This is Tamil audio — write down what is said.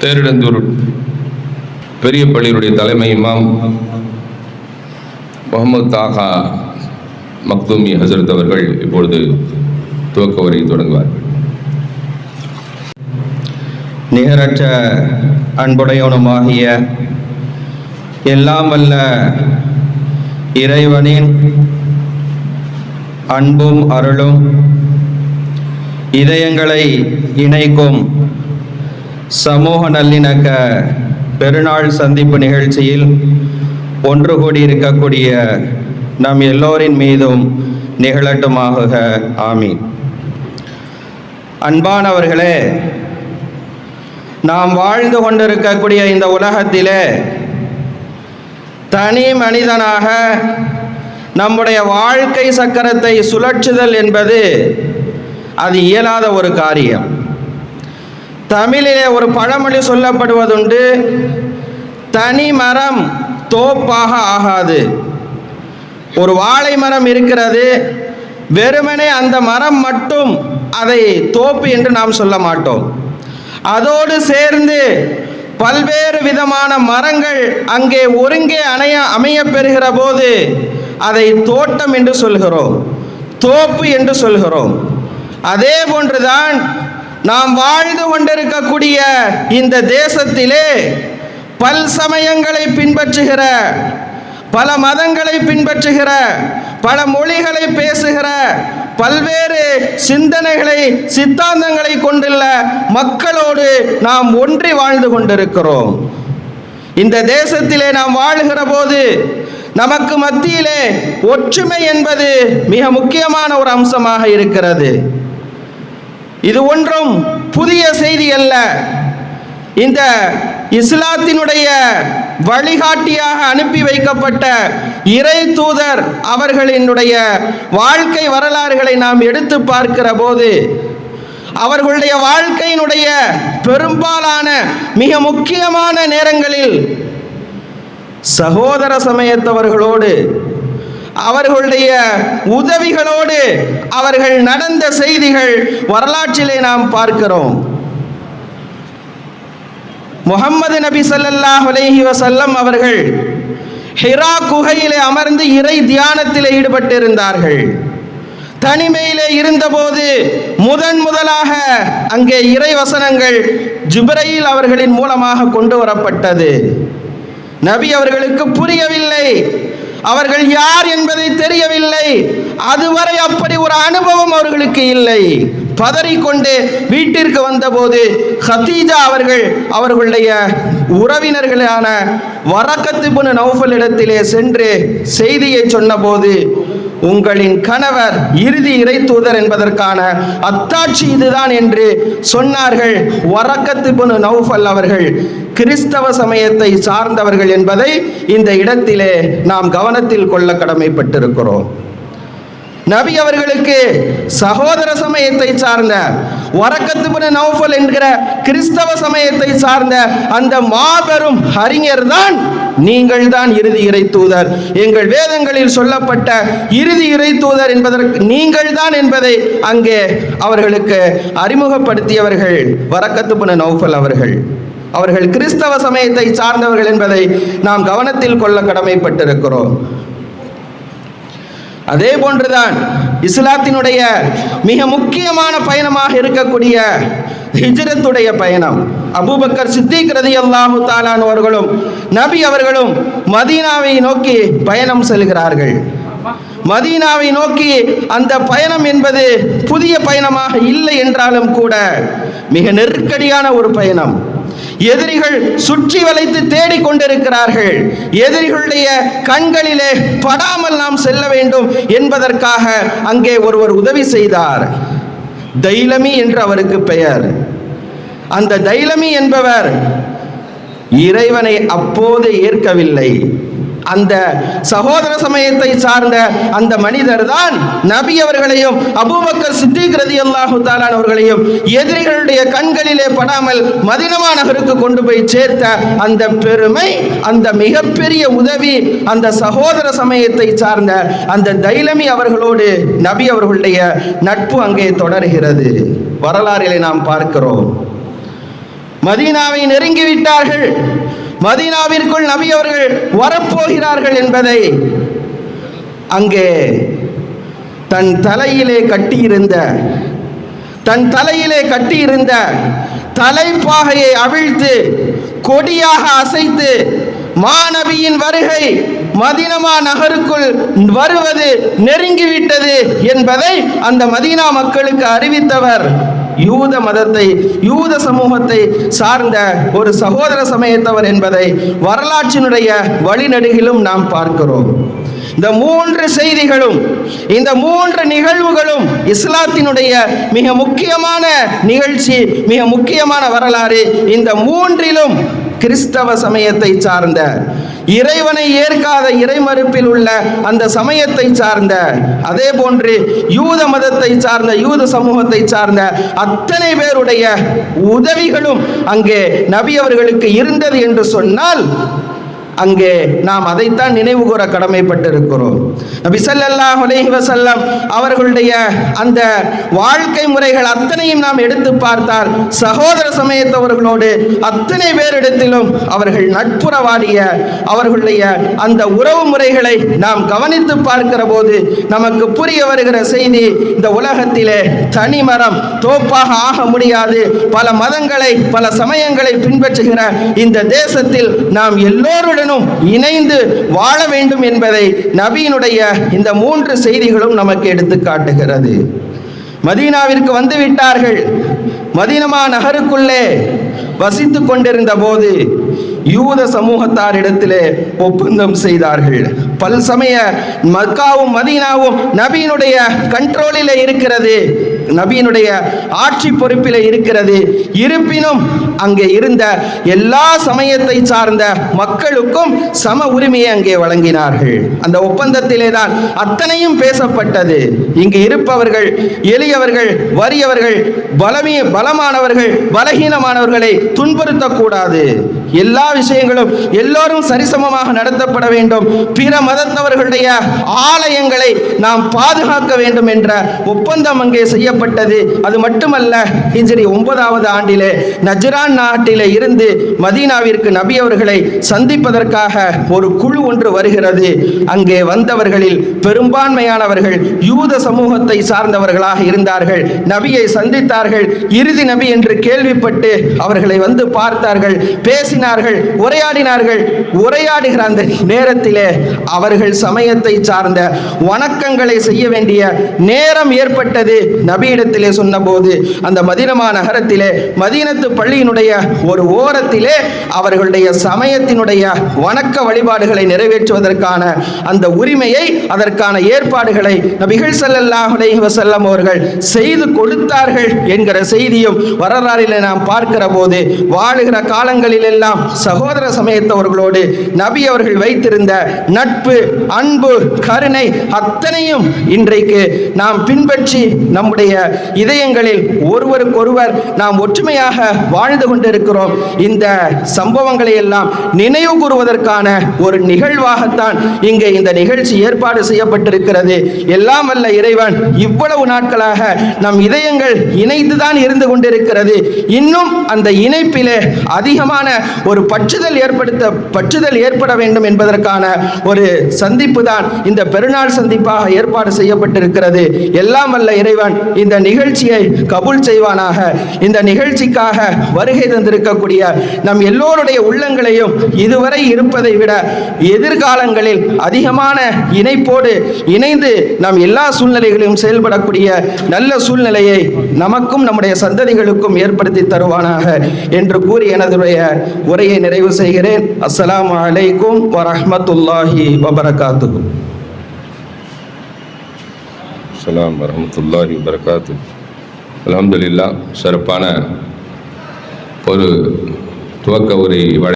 தேரிடந்தூர் பெரிய பள்ளியினுடைய தலைமை இமாம் முகமது தாகா மக்தூமி ஹசரத் அவர்கள் இப்பொழுது துவக்க உரையை தொடங்குவார்கள். நிகரற்ற அன்புடையவனுமாகிய எல்லாம் அல்ல இறைவனின் அன்பும் அருளும் இதயங்களை இணைக்கும் சமூக நல்லிணக்க பெருநாள் சந்திப்பு நிகழ்ச்சியில் ஒன்று கூடி இருக்கக்கூடிய நம் எல்லோரின் மீதும் நிகழட்டுமாக ஆமீன். அன்பானவர்களே நாம் வாழ்ந்து கொண்டிருக்கக்கூடிய இந்த உலகத்திலே தனி மனிதனாக நம்முடைய வாழ்க்கை சக்கரத்தை சுழற்றுதல் என்பது அது இயலாத ஒரு காரியம். தமிழிலே ஒரு பழமொழி சொல்லப்படுவதுண்டு தனி மரம் தோப்பாக ஆகாது. ஒரு வாழை மரம் இருக்கிறது வெறுமனே அந்த மரம் மட்டும் அதை தோப்பு என்று நாம் சொல்ல மாட்டோம். அதோடு சேர்ந்து பல்வேறு விதமான மரங்கள் அங்கே ஒருங்கே அணைய அமைய பெறுகிற போது அதை தோட்டம் என்று சொல்கிறோம். தோப்பு என்று சொல்கிறோம். அதே போன்றுதான் நாம் வாழ்ந்து கொண்டிருக்கக்கூடிய இந்த தேசத்திலே பல் சமயங்களை பின்பற்றுகிற பல மதங்களை பின்பற்றுகிற பல மொழிகளை பேசுகிற பல்வேறு சிந்தனைகளை சித்தாந்தங்களை கொண்டுள்ள மக்களோடு நாம் ஒன்றி வாழ்ந்து கொண்டிருக்கிறோம். இந்த தேசத்திலே நாம் வாழுகிற போது நமக்கு மத்தியிலே ஒற்றுமை என்பது மிக முக்கியமான ஒரு அம்சமாக இருக்கிறது. இது ஒன்றும் புதிய செய்தி அல்ல. இந்த இஸ்லாத்தினுடைய வழிகாட்டியாக அனுப்பி வைக்கப்பட்ட இறை தூதர் அவர்களினுடைய வாழ்க்கை வரலாறுகளை நாம் எடுத்து பார்க்கிற போது அவர்களுடைய வாழ்க்கையினுடைய பெரும்பாலான மிக முக்கியமான நேரங்களில் சகோதர சமயத்தவர்களோடு அவர்களுடைய உதவிகளோடு அவர்கள் நடந்த செய்திகள் வரலாற்றிலே நாம் பார்க்கிறோம். முகம்மது நபி சல்லாஹ் அலைஹி அவர்கள் ஹிரா குகையிலே அமர்ந்து இறை தியானத்தில் ஈடுபட்டிருந்தார்கள். தனிமையிலே இருந்தபோது முதன் முதலாக அங்கே இறை வசனங்கள் ஜிப்ரையில் அவர்களின் மூலமாக கொண்டு வரப்பட்டது. நபி அவர்களுக்கு புரியவில்லை. அவர்கள் யார் என்பதை தெரியவில்லை. அதுவரை அப்படி ஒரு அனுபவம் அவர்களுக்கு இல்லை. பதறிக்கொண்டு வீட்டிற்கு வந்தபோது ஹதீஜா அவர்கள் அவர்களுடைய உறவினர்களான வரக்கத்துபுன நௌஃபல் இடத்திலே சென்று செய்தியை சொன்னபோது உங்களின் கணவர் இறுதி இறை தூதர் என்பதற்கான அத்தாட்சி இதுதான் என்று சொன்னார்கள். வரக்கத்துபுனு நௌஃபல் அவர்கள் கிறிஸ்தவ சமயத்தை சார்ந்தவர்கள் என்பதை இந்த இடத்திலே நாம் கவனத்தில் கொள்ள கடமைப்பட்டிருக்கிறோம். நபி அவர்களுக்கு சகோதர சமயத்தை சார்ந்த வரக்கத்துபுன நௌஃபல் என்கிற கிறிஸ்தவ சமயத்தை சார்ந்த அந்த மாபெரும் அறிஞர் தான் நீங்கள் தான் இறுதி இறை தூதர். எங்கள் வேதங்களில் சொல்லப்பட்ட இறுதி இறை தூதர் என்பதற்கு நீங்கள் தான் என்பதை அங்கே அவர்களுக்கு அறிமுகப்படுத்தியவர்கள் வரக்கத்துபுன நௌஃபல் அவர்கள். அவர்கள் கிறிஸ்தவ சமயத்தை சார்ந்தவர்கள் என்பதை நாம் கவனத்தில் கொள்ள கடமைப்பட்டிருக்கிறோம். அதே போன்றுதான் இஸ்லாத்தினுடைய மிக முக்கியமான பயணமாக இருக்கக்கூடிய ஹிஜ்ரத்துடைய பயணம். அபூபக்கர் சித்திக் ரதி அல்லாஹு தாலான் அவர்களும் நபி அவர்களும் மதீனாவை நோக்கி பயணம் செல்கிறார்கள். மதீனாவை நோக்கி அந்த பயணம் என்பது புதிய பயணமாக இல்லை என்றாலும் கூட மிக நெருக்கடியான ஒரு பயணம். எதிரிகள் சுற்றி வளைத்து தேடிக் கொண்டிருக்கிறார்கள் எதிரிகளுடைய கண்களிலே படாமல் நாம் செல்ல வேண்டும் என்பதற்காக அங்கே ஒருவர் உதவி செய்தார். தைலமி என்று அவருக்கு பெயர். அந்த தைலமி என்பவர் இறைவனை அப்போது ஏற்கவில்லை. அந்த சகோதர சமயத்தை சார்ந்த அந்த மனிதர் தான் நபி அவர்களையும் அபூபக்கர் சித்திக் ரதி அல்லாஹு தாலான் அவர்களையும் எதிரிகளுடைய கண்களிலே படாமல் மதினமா நகருக்கு கொண்டு போய் சேர்த்த அந்த பெருமை அந்த மிகப்பெரிய உதவி அந்த சகோதர சமயத்தை சார்ந்த அந்த தைலமி அவர்களோடு நபி அவர்களுடைய நட்பு அங்கே தொடர்கிறது. வரலாறிலே நாம் பார்க்கிறோம். மதீனாவை நெருங்கிவிட்டார்கள். மதீனாவிற்குள் நபி அவர்கள் வரப்போகிறார்கள் என்பதை அங்கே தன் தலையிலே கட்டியிருந்த தன் தலையிலே கட்டியிருந்த தலைப்பாகையை அவிழ்த்து கொடியாக அசைத்து மாணவியின் வருகை மதினமா நகருக்குள் வருவது நெருங்கிவிட்டது என்பதை அந்த மதீனா மக்களுக்கு அறிவித்தவர். யூத மதத்தை யூத சமூகத்தை சார்ந்த ஒரு சகோதர சமயத்தவர் என்பதை வரலாற்றினுடைய வழிநடுகிலும் நாம் பார்க்கிறோம். இந்த மூன்று செய்திகளும் இந்த மூன்று நிகழ்வுகளும் இஸ்லாத்தினுடைய மிக முக்கியமான நிகழ்ச்சி மிக முக்கியமான வரலாறு இந்த மூன்றிலும் கிறிஸ்தவ சமயத்தை சார்ந்த இறைவனை ஏற்காத இறைமறுப்பில் உள்ள அந்த சமயத்தை சார்ந்த அதே போன்று யூத மதத்தை சார்ந்த யூத சமூகத்தை சார்ந்த அத்தனை பேருடைய உதவிகளும் அங்கே நபி அவர்களுக்கு இருந்தது என்று சொன்னால் அங்கே நாம் அதைத்தான் நினைவு கூற கடமைப்பட்டிருக்கிறோம். நபி ஸல்லல்லாஹு வசல்லம் அவர்களுடைய அந்த வாழ்க்கை முறைகள் அத்தனையும் நாம் எடுத்து பார்த்தால் சகோதர சமயத்தவர்களோடு அத்தனை பேரிடத்திலும் அவர்கள் நட்புறவாடிய அவர்களுடைய அந்த உறவு முறைகளை நாம் கவனித்து பார்க்கிற போது நமக்கு புரிய வருகிற செய்தி இந்த உலகத்திலே தனி மரம் தோப்பாக ஆக முடியாது. பல மதங்களை பல சமயங்களை பின்பற்றுகிற இந்த தேசத்தில் நாம் நானும் இணைந்து வாழ வேண்டும் என்பதை நபியினுடைய இந்த மூன்று செய்திகளும் நமக்கு எடுத்து காட்டுகிறது. மதீனாவிற்கு வந்து விட்டார்கள். மதீனமா நகருக்குள்ளே வசித்து கொண்டிருந்த போது யூத சமூகத்தாரிடத்திலே ஒப்பந்தம் செய்தார்கள். பல் சமய மக்காவும் மதீனாவும் நபியினுடைய கண்ட்ரோலில் இருக்கிறது. நபியினுடைய ஆட்சி பொறுப்பில் இருக்கிறது. இருப்பினும் அங்கே இருந்த எல்லா சமயத்தை சார்ந்த மக்களுக்கும் சம உரிமையை அங்கே வழங்கினார்கள். அந்த ஒப்பந்தத்திலே தான் அத்தனையும் பேசப்பட்டது. இங்கு இருப்பவர்கள் எளியவர்கள் வறியவர்கள் பலமிய பலமானவர்கள் பலகீனமானவர்களை துன்புறுத்தக்கூடாது. எல்லா விஷயங்களும் எல்லோரும் சரிசமமாக நடத்தப்பட வேண்டும். பிற மதத்தவர்களுடைய ஆலயங்களை நாம் பாதுகாக்க வேண்டும் என்ற ஒப்பந்தம் அங்கே செய்ய செய்யப்பட்டது. அது மட்டுமல்ல ஹிஜ்ரி ஒன்பதாவது ஆண்டிலே நஜ்ரான் நாட்டிலே இருந்து மதீனாவிற்கு நபி அவர்களை சந்திப்பதற்காக ஒரு குழு ஒன்று வருகிறது. அங்கே வந்தவர்களில் பெரும்பான்மையானவர்கள் யூத சமூகத்தை சார்ந்தவர்களாக இருந்தார்கள். நபியை சந்தித்தார்கள். இறுதி நபி என்று கேள்விப்பட்டு அவர்களை வந்து பார்த்தார்கள். பேசினார்கள் உரையாடினார்கள். உரையாடுகிற அந்த நேரத்திலே அவர்கள் சமயத்தை சார்ந்த வணக்கங்களை செய்ய வேண்டிய நேரம் ஏற்பட்டது. நபி நபியிடத்திலே சொன்னபோது அந்த மதினமா நகரத்திலே மதீனத்து பள்ளியினுடைய ஒரு ஓரத்திலே அவர்களுடைய சமயத்தினுடைய வணக்க வழிபாடுகளை நிறைவேற்றுவதற்கான அந்த உரிமையை அதற்கான ஏற்பாடுகளை நபிகள் ஸல்லல்லாஹு வசல்லம் அவர்கள் செய்து கொடுத்தார்கள் என்கிற செய்தியும் வரலாறில் நாம் பார்க்கிற போது வாழுகிற காலங்களில் எல்லாம் சகோதர சமயத்தவர்களோடு நபி அவர்கள் வைத்திருந்த நட்பு அன்பு கருணை அத்தனையும் இன்றைக்கு நாம் பின்பற்றி நம்முடைய இதயங்களில் ஒருவருக்கொருவர் நாம் ஒற்றுமையாக வாழ்ந்து கொண்டிருக்கிறோம். இந்த சம்பவங்களை எல்லாம் நினைவு கூறுவதற்கான ஒரு நிகழ்வாகத்தான் இங்கே இந்த நிகழ்ச்சி ஏற்பாடு செய்யப்பட்டிருக்கிறது. எல்லாம் வல்ல இறைவன் இவ்வளவு நாட்களாக நம் இதயங்கள் இணைந்துதான் இருந்து கொண்டிருக்கிறது. இன்னும் அந்த இணைப்பிலே அதிகமான ஒரு பற்றுதல் ஏற்படுத்த பற்றுதல் ஏற்பட வேண்டும் என்பதற்கான ஒரு சந்திப்பு தான் இந்த பெருநாள் சந்திப்பாக ஏற்பாடு செய்யப்பட்டிருக்கிறது. எல்லாம் வல்ல இறைவன் இந்த நிகழ்ச்சியை கபூல் செய்வானாக. இந்த நிகழ்ச்சிக்காக வருகை தந்திருக்கக்கூடிய நம் எல்லோருடைய உள்ளங்களையும் இதுவரை இருப்பதை விட எதிர்காலங்களில் அதிகமான இணைப்போடு இணைந்து நாம் எல்லா சூழ்நிலைகளிலும் செயல்படக்கூடிய நல்ல சூழ்நிலையை நமக்கும் நம்முடைய சந்ததிகளுக்கும் ஏற்படுத்தி தருவானாக என்று கூறி எனதுடைய உரையை நிறைவு செய்கிறேன். அஸ்லாம் அலைக்கும் வரமத்துல்லாஹி வபரகாத்துஹு. அஸ்ஸலாம் வரமத்துல்லாஹி வரகாத்து அலமதுல்லா சிறப்பான ஒரு துவக்க உரை